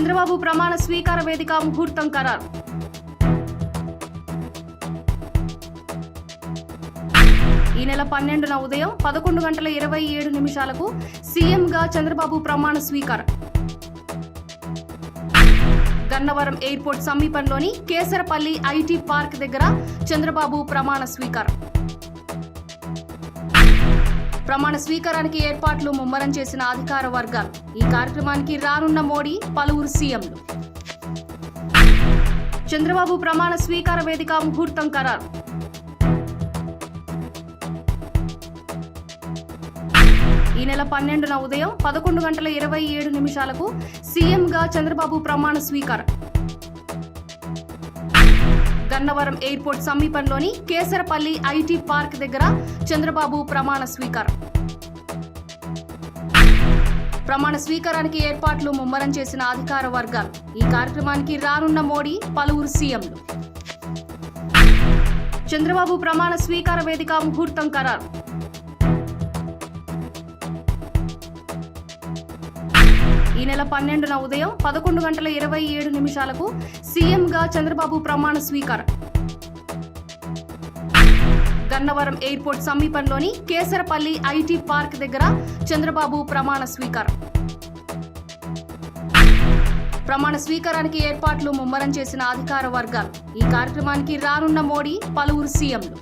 చంద్రబాబు ప్రమాణ స్వీకార వేదిక ముహూర్తం ఖరారు. ఈ నెల పన్నెండున ఉదయం పదకొండు గంటల ఇరవై ఏడు నిమిషాలకు సీఎంగా చంద్రబాబు ప్రమాణ స్వీకారం. గన్నవరం ఎయిర్పోర్ట్ సమీపంలోని కేసరపల్లి ఐటీ పార్క్ దగ్గర చంద్రబాబు ప్రమాణ స్వీకారం. ప్రమాణ స్వీకారానికి ఏర్పాట్లు ముమ్మరం చేసిన అధికార వర్గాలు. ఈ కార్యక్రమానికి రానున్న మోడీ పలువురు సీఎంలు. చంద్రబాబు ప్రమాణ స్వీకార వేదిక ముహూర్తం ఖరారు. ఈ నెల పన్నెండున ఉదయం పదకొండు గంటల ఇరవై ఏడు నిమిషాలకు సీఎంగా చంద్రబాబు ప్రమాణ స్వీకారం. గన్నవరం ఎయిర్పోర్ట్ సమీపంలోని కేసరపల్లి ఐటీ పార్క్ దగ్గర చంద్రబాబు ప్రమాణ స్వీకారం. ప్రమాణ స్వీకారానికి ఏర్పాట్లు ముమ్మరం చేసిన అధికార వర్గాలు. ఈ కార్యక్రమానికి రానున్న మోడీ పలువురు సీఎంలు. చంద్రబాబు ప్రమాణ స్వీకార వేదిక ముహూర్తం ఖరారు. ఈ నెల పన్నెండున ఉదయం పదకొండు గంటల ఇరవై ఏడు నిమిషాలకు సీఎంగా చంద్రబాబు ప్రమాణ స్వీకారం. గన్నవరం ఎయిర్పోర్ట్ సమీపంలోని కేసరపల్లి ఐటీ పార్క్ దగ్గర చంద్రబాబు ప్రమాణ స్వీకారం. ప్రమాణ స్వీకారానికి ఏర్పాట్లు ముమ్మరం చేసిన అధికార వర్గాలు. ఈ కార్యక్రమానికి రానున్న మోడీ పలువురు సీఎంలు.